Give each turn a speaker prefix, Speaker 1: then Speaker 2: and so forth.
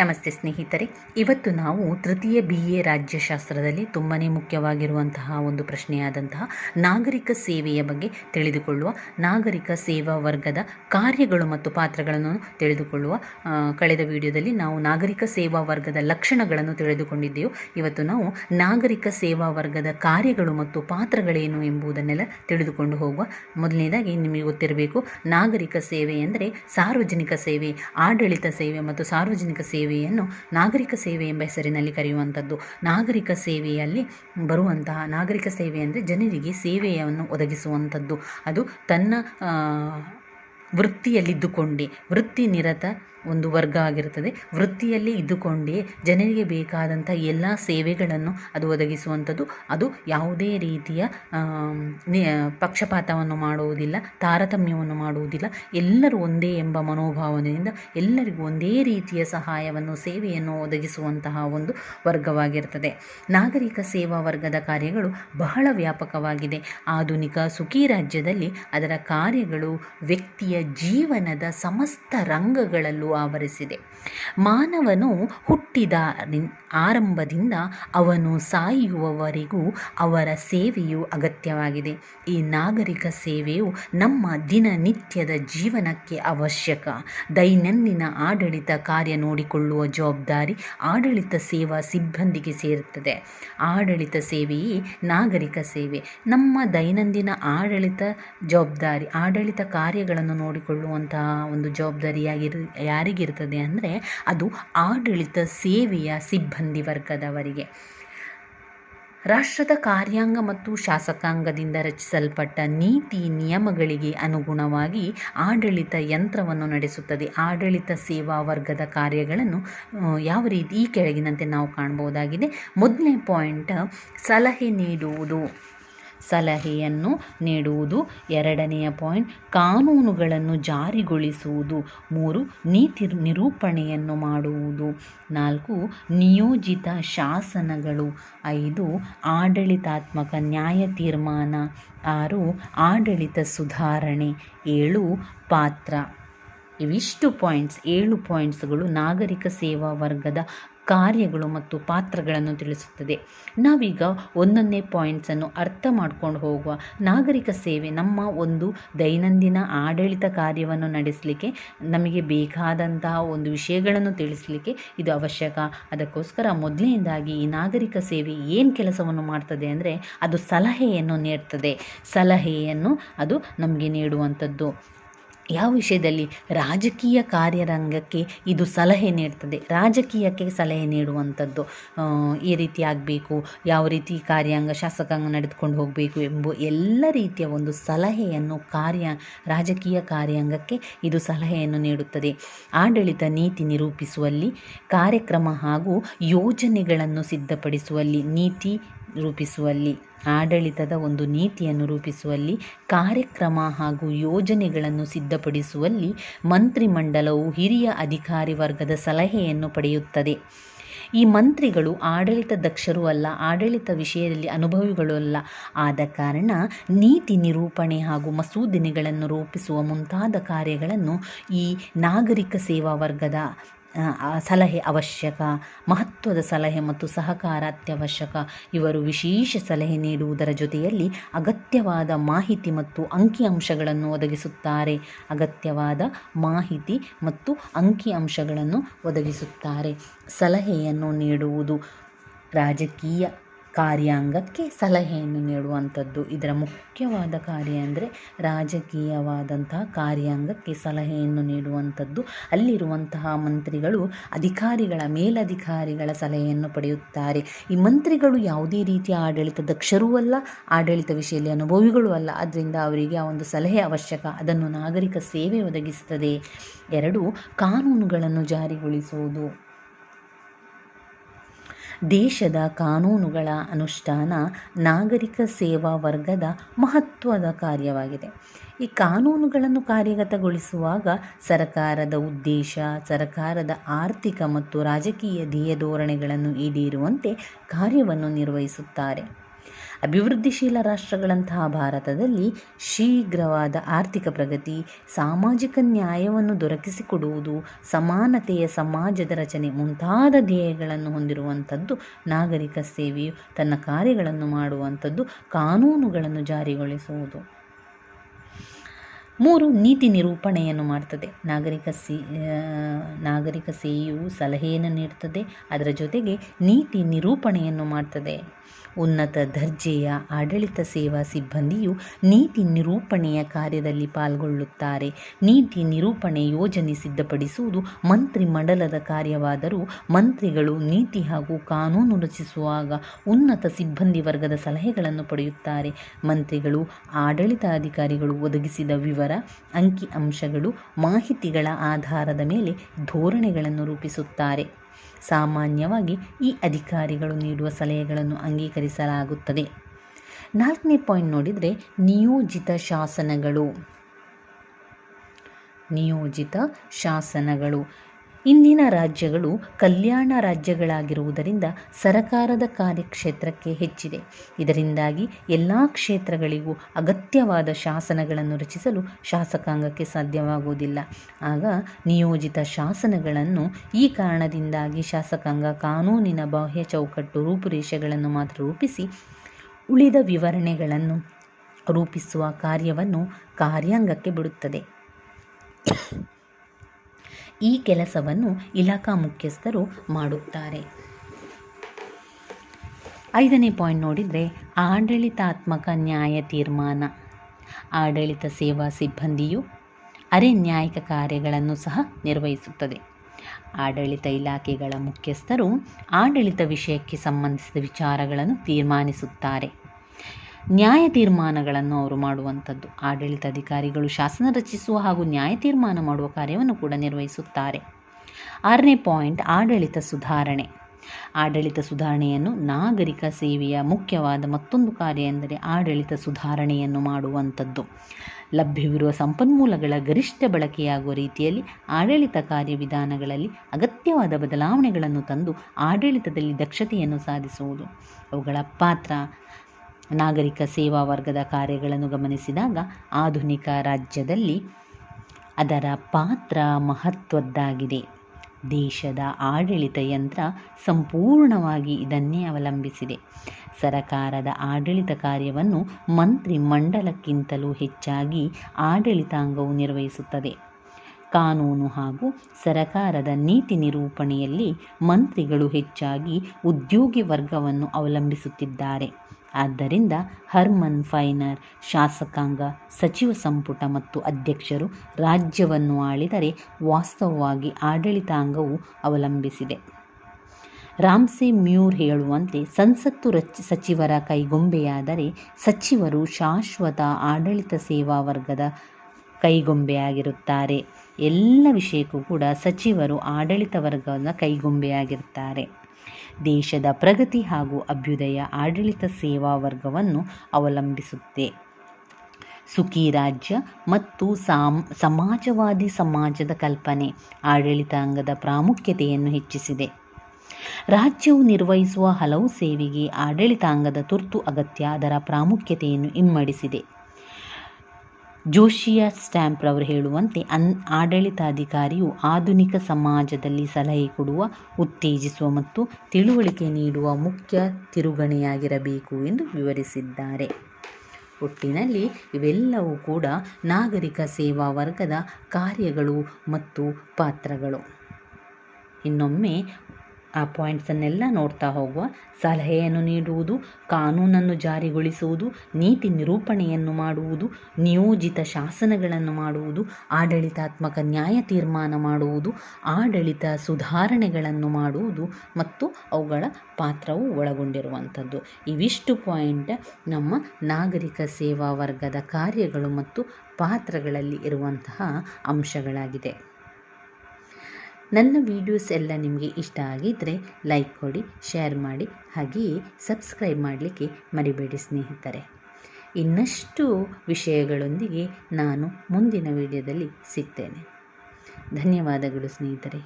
Speaker 1: ನಮಸ್ತೆ ಸ್ನೇಹಿತರೆ. ಇವತ್ತು ನಾವು ತೃತೀಯ ಬಿ ಎ ರಾಜ್ಯಶಾಸ್ತ್ರದಲ್ಲಿ ತುಂಬಾ ಮುಖ್ಯವಾಗಿರುವಂತಹ ಒಂದು ಪ್ರಶ್ನೆಯಾದಂತಹ ನಾಗರಿಕ ಸೇವೆಯ ಬಗ್ಗೆ ತಿಳಿದುಕೊಳ್ಳುವ, ನಾಗರಿಕ ಸೇವಾ ವರ್ಗದ ಕಾರ್ಯಗಳು ಮತ್ತು ಪಾತ್ರಗಳನ್ನು ತಿಳಿದುಕೊಳ್ಳುವ ಕಳೆದ ವಿಡಿಯೋದಲ್ಲಿ ನಾವು ನಾಗರಿಕ ಸೇವಾ ವರ್ಗದ ಲಕ್ಷಣಗಳನ್ನು ತಿಳಿದುಕೊಂಡಿದ್ದೆವು. ಇವತ್ತು ನಾವು ನಾಗರಿಕ ಸೇವಾ ವರ್ಗದ ಕಾರ್ಯಗಳು ಮತ್ತು ಪಾತ್ರಗಳೇನು ಎಂಬುದನ್ನೆಲ್ಲ ತಿಳಿದುಕೊಂಡು ಹೋಗುವ. ಮೊದಲನೇದಾಗಿ ನಿಮಗೆ ಗೊತ್ತಿರಬೇಕು, ನಾಗರಿಕ ಸೇವೆ ಎಂದರೆ ಸಾರ್ವಜನಿಕ ಸೇವೆ, ಆಡಳಿತ ಸೇವೆ ಮತ್ತು ಸಾರ್ವಜನಿಕ ಸೇವೆಯನ್ನು ನಾಗರಿಕ ಸೇವೆ ಎಂಬ ಹೆಸರಿನಲ್ಲಿ ಕರೆಯುವಂಥದ್ದು. ನಾಗರಿಕ ಸೇವೆಯಲ್ಲಿ ಬರುವಂತಹ, ನಾಗರಿಕ ಸೇವೆ ಅಂದರೆ ಜನರಿಗೆ ಸೇವೆಯನ್ನು ಒದಗಿಸುವಂಥದ್ದು. ಅದು ತನ್ನ ವೃತ್ತಿಯಲ್ಲಿದ್ದುಕೊಂಡೇ ವೃತ್ತಿ ನಿರತ ಒಂದು ವರ್ಗ ಆಗಿರುತ್ತದೆ. ವೃತ್ತಿಯಲ್ಲಿ ಇದ್ದುಕೊಂಡೇ ಜನರಿಗೆ ಬೇಕಾದಂಥ ಎಲ್ಲ ಸೇವೆಗಳನ್ನು ಅದು ಒದಗಿಸುವಂಥದ್ದು. ಅದು ಯಾವುದೇ ರೀತಿಯ ಪಕ್ಷಪಾತವನ್ನು ಮಾಡುವುದಿಲ್ಲ, ತಾರತಮ್ಯವನ್ನು ಮಾಡುವುದಿಲ್ಲ. ಎಲ್ಲರೂ ಒಂದೇ ಎಂಬ ಮನೋಭಾವನೆಯಿಂದ ಎಲ್ಲರಿಗೂ ಒಂದೇ ರೀತಿಯ ಸಹಾಯವನ್ನು, ಸೇವೆಯನ್ನು ಒದಗಿಸುವಂತಹ ಒಂದು ವರ್ಗವಾಗಿರ್ತದೆ ನಾಗರಿಕ ಸೇವಾ ವರ್ಗದ ಕಾರ್ಯಗಳು ಬಹಳ ವ್ಯಾಪಕವಾಗಿದೆ. ಆಧುನಿಕ ಸುಖಿ ರಾಜ್ಯದಲ್ಲಿ ಅದರ ಕಾರ್ಯಗಳು ವ್ಯಕ್ತಿಯ ಜೀವನದ ಸಮಸ್ತ ರಂಗಗಳಲ್ಲೂ ಆವರಿಸಿದೆ. ಮಾನವನು ಹುಟ್ಟಿದ ಆರಂಭದಿಂದ ಅವನು ಸಾಯುವವರೆಗೂ ಅವರ ಸೇವೆಯು ಅಗತ್ಯವಾಗಿದೆ. ಈ ನಾಗರಿಕ ಸೇವೆಯು ನಮ್ಮ ದಿನನಿತ್ಯದ ಜೀವನಕ್ಕೆ ಅವಶ್ಯಕ. ದೈನಂದಿನ ಆಡಳಿತ ಕಾರ್ಯ ನೋಡಿಕೊಳ್ಳುವ ಜವಾಬ್ದಾರಿ ಆಡಳಿತ ಸೇವಾ ಸಿಬ್ಬಂದಿಗೆ ಸೇರುತ್ತದೆ. ಆಡಳಿತ ಸೇವೆಯೇ ನಾಗರಿಕ ಸೇವೆ. ನಮ್ಮ ದೈನಂದಿನ ಆಡಳಿತ ಜವಾಬ್ದಾರಿ, ಆಡಳಿತ ಕಾರ್ಯಗಳನ್ನು ನೋಡಿಕೊಳ್ಳುವಂತಹ ಒಂದು ಜವಾಬ್ದಾರಿಯಾಗಿರು ಯಾರಿಗಿರ್ತದೆ ಅಂದರೆ ಅದು ಆಡಳಿತ ಸೇವೆಯ ಸಿಬ್ಬಂದಿ ವರ್ಗದವರಿಗೆ. ರಾಷ್ಟ್ರದ ಕಾರ್ಯಾಂಗ ಮತ್ತು ಶಾಸಕಾಂಗದಿಂದ ರಚಿಸಲ್ಪಟ್ಟ ನೀತಿ ನಿಯಮಗಳಿಗೆ ಅನುಗುಣವಾಗಿ ಆಡಳಿತ ಯಂತ್ರವನ್ನು ನಡೆಸುತ್ತದೆ. ಆಡಳಿತ ಸೇವಾ ವರ್ಗದ ಕಾರ್ಯಗಳನ್ನು ಯಾವ ರೀತಿ, ಈ ಕೆಳಗಿನಂತೆ ನಾವು ಕಾಣಬಹುದಾಗಿದೆ. ಮೊದಲನೇ ಪಾಯಿಂಟ್, ಸಲಹೆ ನೀಡುವುದು. ಸಲಹೆಯನ್ನು ನೀಡುವುದು ಎರಡನೆಯ ಪಾಯಿಂಟ್. ಕಾನೂನುಗಳನ್ನು ಜಾರಿಗೊಳಿಸುವುದು. ಮೂರು, ನೀತಿ ನಿರೂಪಣೆಯನ್ನು ಮಾಡುವುದು. ನಾಲ್ಕು, ನಿಯೋಜಿತ ಶಾಸನಗಳು. ಐದು, ಆಡಳಿತಾತ್ಮಕ ನ್ಯಾಯ ತೀರ್ಮಾನ. ಆರು, ಆಡಳಿತ ಸುಧಾರಣೆ. ಏಳು, ಪಾತ್ರ. ಇವಿಷ್ಟು ಪಾಯಿಂಟ್ಸ್, ಏಳು ಪಾಯಿಂಟ್ಸ್ಗಳು ನಾಗರಿಕ ಸೇವಾ ವರ್ಗದ ಕಾರ್ಯಗಳು ಮತ್ತು ಪಾತ್ರಗಳನ್ನು ತಿಳಿಸುತ್ತದೆ. ನಾವೀಗ ಒಂದೊಂದೇ ಪಾಯಿಂಟ್ಸನ್ನು ಅರ್ಥ ಮಾಡ್ಕೊಂಡು ಹೋಗುವ ನಾಗರಿಕ ಸೇವೆ ನಮ್ಮ ಒಂದು ದೈನಂದಿನ ಆಡಳಿತ ಕಾರ್ಯವನ್ನು ನಡೆಸಲಿಕ್ಕೆ, ನಮಗೆ ಬೇಕಾದಂತಹ ಒಂದು ವಿಷಯಗಳನ್ನು ತಿಳಿಸಲಿಕ್ಕೆ ಇದು ಅವಶ್ಯಕ. ಅದಕ್ಕೋಸ್ಕರ ಮೊದಲನೇದಾಗಿ ಈ ನಾಗರಿಕ ಸೇವೆ ಏನು ಕೆಲಸವನ್ನು ಮಾಡ್ತದೆ ಅಂದರೆ ಅದು ಸಲಹೆಯನ್ನು ನೀಡ್ತದೆ. ಸಲಹೆಯನ್ನು ಅದು ನಮಗೆ ನೀಡುವಂಥದ್ದು. ಯಾವ ವಿಷಯದಲ್ಲಿ ರಾಜಕೀಯ ಕಾರ್ಯರಂಗಕ್ಕೆ ಇದು ಸಲಹೆ ನೀಡ್ತದೆ? ರಾಜಕೀಯಕ್ಕೆ ಸಲಹೆ ನೀಡುವಂಥದ್ದು ಈ ರೀತಿ ಆಗಬೇಕು, ಯಾವ ರೀತಿ ಕಾರ್ಯಾಂಗ ಶಾಸಕಾಂಗ ನಡೆದುಕೊಂಡು ಹೋಗಬೇಕು ಎಂಬ ಎಲ್ಲ ರೀತಿಯ ಒಂದು ಸಲಹೆಯನ್ನು ಕಾರ್ಯ, ರಾಜಕೀಯ ಕಾರ್ಯಾಂಗಕ್ಕೆ ಇದು ಸಲಹೆಯನ್ನು ನೀಡುತ್ತದೆ. ಆಡಳಿತ ನೀತಿ ನಿರೂಪಿಸುವಲ್ಲಿ, ಕಾರ್ಯಕ್ರಮ ಹಾಗೂ ಯೋಜನೆಗಳನ್ನು ಸಿದ್ಧಪಡಿಸುವಲ್ಲಿ ನೀತಿ ರೂಪಿಸುವಲ್ಲಿ, ಆಡಳಿತದ ಒಂದು ನೀತಿಯನ್ನು ರೂಪಿಸುವಲ್ಲಿ, ಕಾರ್ಯಕ್ರಮ ಹಾಗೂ ಯೋಜನೆಗಳನ್ನು ಸಿದ್ಧಪಡಿಸುವಲ್ಲಿ ಮಂತ್ರಿಮಂಡಲವು ಹಿರಿಯ ಅಧಿಕಾರಿ ವರ್ಗದ ಸಲಹೆಯನ್ನು ಪಡೆಯುತ್ತದೆ. ಈ ಮಂತ್ರಿಗಳು ಆಡಳಿತ ದಕ್ಷರೂ ಅಲ್ಲ, ಆಡಳಿತ ವಿಷಯದಲ್ಲಿ ಅನುಭವಿಗಳು ಅಲ್ಲ. ಆದ ಕಾರಣ ನೀತಿ ನಿರೂಪಣೆ ಹಾಗೂ ಮಸೂದೆನೆಗಳನ್ನು ರೂಪಿಸುವ ಮುಂತಾದ ಕಾರ್ಯಗಳನ್ನು ಈ ನಾಗರಿಕ ಸೇವಾ ವರ್ಗದ ಸಲಹೆ ಅವಶ್ಯಕ, ಮಹತ್ವದ ಸಲಹೆ ಮತ್ತು ಸಹಕಾರ ಅತ್ಯವಶ್ಯಕ. ಇವರು ವಿಶೇಷ ಸಲಹೆ ನೀಡುವುದರ ಜೊತೆಯಲ್ಲಿ ಅಗತ್ಯವಾದ ಮಾಹಿತಿ ಮತ್ತು ಅಂಕಿಅಂಶಗಳನ್ನು ಒದಗಿಸುತ್ತಾರೆ. ಅಗತ್ಯವಾದ ಮಾಹಿತಿ ಮತ್ತು ಅಂಕಿಅಂಶಗಳನ್ನು ಒದಗಿಸುತ್ತಾರೆ. ಸಲಹೆಯನ್ನು ನೀಡುವುದು ರಾಜಕೀಯ ಕಾರ್ಯಾಂಗಕ್ಕೆ ಸಲಹೆಯನ್ನು ನೀಡುವಂಥದ್ದು. ಇದರ ಮುಖ್ಯವಾದ ಕಾರ್ಯ ಅಂದರೆ ರಾಜಕೀಯವಾದಂತಹ ಕಾರ್ಯಾಂಗಕ್ಕೆ ಸಲಹೆಯನ್ನು ನೀಡುವಂಥದ್ದು. ಅಲ್ಲಿರುವಂತಹ ಮಂತ್ರಿಗಳು ಅಧಿಕಾರಿಗಳ ಮೇಲಧಿಕಾರಿಗಳ ಸಲಹೆಯನ್ನು ಪಡೆಯುತ್ತಾರೆ. ಈ ಮಂತ್ರಿಗಳು ಯಾವುದೇ ರೀತಿಯ ಆಡಳಿತ ದಕ್ಷರೂ ಅಲ್ಲ, ಆಡಳಿತ ವಿಷಯದಲ್ಲಿ ಅನುಭವಿಗಳೂ ಅಲ್ಲ. ಆದ್ದರಿಂದ ಅವರಿಗೆ ಆ ಒಂದು ಸಲಹೆ ಅವಶ್ಯಕ. ಅದನ್ನು ನಾಗರಿಕ ಸೇವೆ ಒದಗಿಸುತ್ತದೆ ಎರಡು, ಕಾನೂನುಗಳನ್ನು ಜಾರಿಗೊಳಿಸುವುದು. ದೇಶದ ಕಾನೂನುಗಳ ಅನುಷ್ಠಾನ ನಾಗರಿಕ ಸೇವಾ ವರ್ಗದ ಮಹತ್ವದ ಕಾರ್ಯವಾಗಿದೆ. ಈ ಕಾನೂನುಗಳನ್ನು ಕಾರ್ಯಗತಗೊಳಿಸುವಾಗ ಸರಕಾರದ ಉದ್ದೇಶ, ಸರಕಾರದ ಆರ್ಥಿಕ ಮತ್ತು ರಾಜಕೀಯ ಧ್ಯೇಯ ಧೋರಣೆಗಳನ್ನು ಈಡೇರುವಂತೆ ಕಾರ್ಯವನ್ನು ನಿರ್ವಹಿಸುತ್ತಾರೆ. ಅಭಿವೃದ್ಧಿಶೀಲ ರಾಷ್ಟ್ರಗಳಂತಹ ಭಾರತದಲ್ಲಿ ಶೀಘ್ರವಾದ ಆರ್ಥಿಕ ಪ್ರಗತಿ, ಸಾಮಾಜಿಕ ನ್ಯಾಯವನ್ನು ದೊರಕಿಸಿಕೊಡುವುದು, ಸಮಾನತೆಯ ಸಮಾಜದ ರಚನೆ ಮುಂತಾದ ಧ್ಯೇಯಗಳನ್ನು ಹೊಂದಿರುವಂಥದ್ದು ನಾಗರಿಕ ಸೇವೆಯು ತನ್ನ ಕಾರ್ಯಗಳನ್ನು ಮಾಡುವಂಥದ್ದು, ಕಾನೂನುಗಳನ್ನು ಜಾರಿಗೊಳಿಸುವುದು. ಮೂರು, ನೀತಿ ನಿರೂಪಣೆಯನ್ನು ಮಾಡ್ತದೆ. ನಾಗರಿಕ ಸಿ ನಾಗರಿಕ ಸೇವೆಯು ಸಲಹೆಯನ್ನು ನೀಡ್ತದೆ. ಅದರ ಜೊತೆಗೆ ನೀತಿ ನಿರೂಪಣೆಯನ್ನು ಮಾಡ್ತದೆ. ಉನ್ನತ ದರ್ಜೆಯ ಆಡಳಿತ ಸೇವಾ ಸಿಬ್ಬಂದಿಯು ನೀತಿ ನಿರೂಪಣೆಯ ಕಾರ್ಯದಲ್ಲಿ ಪಾಲ್ಗೊಳ್ಳುತ್ತಾರೆ. ನೀತಿ ನಿರೂಪಣೆ ಯೋಜನೆ ಸಿದ್ಧಪಡಿಸುವುದು ಮಂತ್ರಿಮಂಡಲದ ಕಾರ್ಯವಾದರೂ ಮಂತ್ರಿಗಳು ನೀತಿ ಹಾಗೂ ಕಾನೂನು ರಚಿಸುವಾಗ ಉನ್ನತ ಸಿಬ್ಬಂದಿ ವರ್ಗದ ಸಲಹೆಗಳನ್ನು ಪಡೆಯುತ್ತಾರೆ. ಮಂತ್ರಿಗಳು, ಆಡಳಿತಾಧಿಕಾರಿಗಳು ಒದಗಿಸಿದ ವಿವರ, ಅಂಕಿ ಅಂಶಗಳು, ಮಾಹಿತಿಗಳ ಆಧಾರದ ಮೇಲೆ ಧೋರಣೆಗಳನ್ನು ರೂಪಿಸುತ್ತಾರೆ. ಸಾಮಾನ್ಯವಾಗಿ ಈ ಅಧಿಕಾರಿಗಳು ನೀಡುವ ಸಲಹೆಗಳನ್ನು ಅಂಗೀಕರಿಸಲಾಗುತ್ತದೆ. ನಾಲ್ಕನೇ ಪಾಯಿಂಟ್ ನೋಡಿದರೆ ನಿಯೋಜಿತ ಶಾಸನಗಳು. ನಿಯೋಜಿತ ಶಾಸನಗಳು. ಇಂದಿನ ರಾಜ್ಯಗಳು ಕಲ್ಯಾಣ ರಾಜ್ಯಗಳಾಗಿರುವುದರಿಂದ ಸರಕಾರದ ಕಾರ್ಯಕ್ಷೇತ್ರಕ್ಕೆ ಹೆಚ್ಚಿದೆ. ಇದರಿಂದಾಗಿ ಎಲ್ಲ ಕ್ಷೇತ್ರಗಳಿಗೂ ಅಗತ್ಯವಾದ ಶಾಸನಗಳನ್ನು ರಚಿಸಲು ಶಾಸಕಾಂಗಕ್ಕೆ ಸಾಧ್ಯವಾಗುವುದಿಲ್ಲ. ಆಗ ನಿಯೋಜಿತ ಶಾಸನಗಳನ್ನು ಈ ಕಾರಣದಿಂದಾಗಿ ಶಾಸಕಾಂಗ ಕಾನೂನಿನ ಬಾಹ್ಯ ಚೌಕಟ್ಟು ರೂಪುರೇಷೆಗಳನ್ನು ಮಾತ್ರ ರೂಪಿಸಿ ಉಳಿದ ವಿವರಣೆಗಳನ್ನು ರೂಪಿಸುವ ಕಾರ್ಯವನ್ನು ಕಾರ್ಯಾಂಗಕ್ಕೆ ಬಿಡುತ್ತದೆ. ಈ ಕೆಲಸವನ್ನು ಇಲಾಖಾ ಮುಖ್ಯಸ್ಥರು ಮಾಡುತ್ತಾರೆ. ಐದನೇ ಪಾಯಿಂಟ್ ನೋಡಿದರೆ ಆಡಳಿತಾತ್ಮಕ ನ್ಯಾಯ ತೀರ್ಮಾನ. ಆಡಳಿತ ಸೇವಾ ಸಿಬ್ಬಂದಿಯು ಅರೆ ನ್ಯಾಯಿಕ ಕಾರ್ಯಗಳನ್ನು ಸಹ ನಿರ್ವಹಿಸುತ್ತದೆ. ಆಡಳಿತ ಇಲಾಖೆಗಳ ಮುಖ್ಯಸ್ಥರು ಆಡಳಿತ ವಿಷಯಕ್ಕೆ ಸಂಬಂಧಿಸಿದ ವಿಚಾರಗಳನ್ನು ತೀರ್ಮಾನಿಸುತ್ತಾರೆ. ನ್ಯಾಯ ತೀರ್ಮಾನಗಳನ್ನು ಅವರು ಮಾಡುವಂಥದ್ದು. ಆಡಳಿತಾಧಿಕಾರಿಗಳು ಶಾಸನ ರಚಿಸುವ ಹಾಗೂ ನ್ಯಾಯ ತೀರ್ಮಾನ ಮಾಡುವ ಕಾರ್ಯವನ್ನು ಕೂಡ ನಿರ್ವಹಿಸುತ್ತಾರೆ. ಆರನೇ ಪಾಯಿಂಟ್, ಆಡಳಿತ ಸುಧಾರಣೆ. ಆಡಳಿತ ಸುಧಾರಣೆಯನ್ನು ನಾಗರಿಕ ಸೇವೆಯ ಮುಖ್ಯವಾದ ಮತ್ತೊಂದು ಕಾರ್ಯ ಎಂದರೆ ಆಡಳಿತ ಸುಧಾರಣೆಯನ್ನು ಮಾಡುವಂಥದ್ದು. ಲಭ್ಯವಿರುವ ಸಂಪನ್ಮೂಲಗಳ ಗರಿಷ್ಠ ಬಳಕೆಯಾಗುವ ರೀತಿಯಲ್ಲಿ ಆಡಳಿತ ಕಾರ್ಯವಿಧಾನಗಳಲ್ಲಿ ಅಗತ್ಯವಾದ ಬದಲಾವಣೆಗಳನ್ನು ತಂದು ಆಡಳಿತದಲ್ಲಿ ದಕ್ಷತೆಯನ್ನು ಸಾಧಿಸುವುದು. ಅವುಗಳ ಪಾತ್ರ ನಾಗರಿಕ ಸೇವಾ ವರ್ಗದ ಕಾರ್ಯಗಳನ್ನು ಗಮನಿಸಿದಾಗ ಆಧುನಿಕ ರಾಜ್ಯದಲ್ಲಿ ಅದರ ಪಾತ್ರ ಮಹತ್ವದ್ದಾಗಿದೆ. ದೇಶದ ಆಡಳಿತ ಯಂತ್ರ ಸಂಪೂರ್ಣವಾಗಿ ಇದನ್ನೇ ಅವಲಂಬಿಸಿದೆ. ಸರಕಾರದ ಆಡಳಿತ ಕಾರ್ಯವನ್ನು ಮಂತ್ರಿ ಮಂಡಲಕ್ಕಿಂತಲೂ ಹೆಚ್ಚಾಗಿ ಆಡಳಿತಾಂಗವು ನಿರ್ವಹಿಸುತ್ತದೆ. ಕಾನೂನು ಹಾಗೂ ಸರಕಾರದ ನೀತಿ ನಿರೂಪಣೆಯಲ್ಲಿ ಮಂತ್ರಿಗಳು ಹೆಚ್ಚಾಗಿ ಉದ್ಯೋಗಿ ವರ್ಗವನ್ನು ಅವಲಂಬಿಸುತ್ತಿದ್ದಾರೆ. ಆದ್ದರಿಂದ ಹರ್ಮನ್ ಫೈನರ್, ಶಾಸಕಾಂಗ ಸಚಿವ ಸಂಪುಟ ಮತ್ತು ಅಧ್ಯಕ್ಷರು ರಾಜ್ಯವನ್ನು ಆಳಿದರೆ ವಾಸ್ತವವಾಗಿ ಆಡಳಿತಾಂಗವು ಅವಲಂಬಿಸಿದೆ. ರಾಮ್ಸೆ ಮ್ಯೂರ್ ಹೇಳುವಂತೆ ಸಂಸತ್ತು ರಚ, ಸಚಿವರ ಕೈಗೊಂಬೆಯಾದರೆ ಸಚಿವರು ಶಾಶ್ವತ ಆಡಳಿತ ಸೇವಾ ವರ್ಗದ ಕೈಗೊಂಬೆಯಾಗಿರುತ್ತಾರೆ. ಎಲ್ಲ ವಿಷಯಕ್ಕೂ ಕೂಡ ಸಚಿವರು ಆಡಳಿತ ವರ್ಗದ ಕೈಗೊಂಬೆಯಾಗಿರ್ತಾರೆ ದೇಶದ ಪ್ರಗತಿ ಹಾಗೂ ಅಭ್ಯುದಯ ಆಡಳಿತ ಸೇವಾ ವರ್ಗವನ್ನು ಅವಲಂಬಿಸುತ್ತೆ. ಸುಖಿ ರಾಜ್ಯ ಮತ್ತು ಸಾಮ್, ಸಮಾಜವಾದಿ ಸಮಾಜದ ಕಲ್ಪನೆ ಆಡಳಿತಾಂಗದ ಪ್ರಾಮುಖ್ಯತೆಯನ್ನು ಹೆಚ್ಚಿಸಿದೆ. ರಾಜ್ಯವು ನಿರ್ವಹಿಸುವ ಹಲವು ಸೇವೆಗೆ ಆಡಳಿತಾಂಗದ ತುರ್ತು ಅಗತ್ಯ ಅದರ ಪ್ರಾಮುಖ್ಯತೆಯನ್ನು ಇಮ್ಮಡಿಸಿದೆ. ಜೋಶಿಯ ಸ್ಟ್ಯಾಂಪ್ರವರು ಹೇಳುವಂತೆ ಅನ್ ಆಡಳಿತಾಧಿಕಾರಿಯು ಆಧುನಿಕ ಸಮಾಜದಲ್ಲಿ ಸಲಹೆ ಕೊಡುವ, ಉತ್ತೇಜಿಸುವ ಮತ್ತು ತಿಳುವಳಿಕೆ ನೀಡುವ ಮುಖ್ಯ ತಿರುಗಣೆಯಾಗಿರಬೇಕು ಎಂದು ವಿವರಿಸಿದ್ದಾರೆ. ಒಟ್ಟಿನಲ್ಲಿ ಇವೆಲ್ಲವೂ ಕೂಡ ನಾಗರಿಕ ಸೇವಾ ವರ್ಗದ ಕಾರ್ಯಗಳು ಮತ್ತು ಪಾತ್ರಗಳು. ಇನ್ನೊಮ್ಮೆ ಆ ಪಾಯಿಂಟ್ಸನ್ನೆಲ್ಲ ನೋಡ್ತಾ ಹೋಗುವ ಸಲಹೆಯನ್ನು ನೀಡುವುದು, ಕಾನೂನನ್ನು ಜಾರಿಗೊಳಿಸುವುದು, ನೀತಿ ನಿರೂಪಣೆಯನ್ನು ಮಾಡುವುದು, ನಿಯೋಜಿತ ಶಾಸನಗಳನ್ನು ಮಾಡುವುದು, ಆಡಳಿತಾತ್ಮಕ ನ್ಯಾಯ ತೀರ್ಮಾನ ಮಾಡುವುದು, ಆಡಳಿತ ಸುಧಾರಣೆಗಳನ್ನು ಮಾಡುವುದು ಮತ್ತು ಅವುಗಳ ಪಾತ್ರವು ಒಳಗೊಂಡಿರುವಂಥದ್ದು. ಇವಿಷ್ಟು ಪಾಯಿಂಟ್ ನಮ್ಮ ನಾಗರಿಕ ಸೇವಾ ವರ್ಗದ ಕಾರ್ಯಗಳು ಮತ್ತು ಪಾತ್ರಗಳಲ್ಲಿ ಇರುವಂತಹ ಅಂಶಗಳಾಗಿದೆ. ನನ್ನ ವೀಡಿಯೋಸ್ ಎಲ್ಲ ನಿಮಗೆ ಇಷ್ಟ ಆಗಿದ್ದರೆ ಲೈಕ್ ಕೊಡಿ ಶೇರ್ ಮಾಡಿ, ಹಾಗೆಯೇ ಸಬ್ಸ್ಕ್ರೈಬ್ ಮಾಡಲಿಕ್ಕೆ ಮರಿಬೇಡಿ ಸ್ನೇಹಿತರೆ. ಇನ್ನಷ್ಟು ವಿಷಯಗಳೊಂದಿಗೆ ನಾನು ಮುಂದಿನ ವಿಡಿಯೋದಲ್ಲಿ ಸಿಗ್ತೇನೆ. ಧನ್ಯವಾದಗಳು ಸ್ನೇಹಿತರೆ.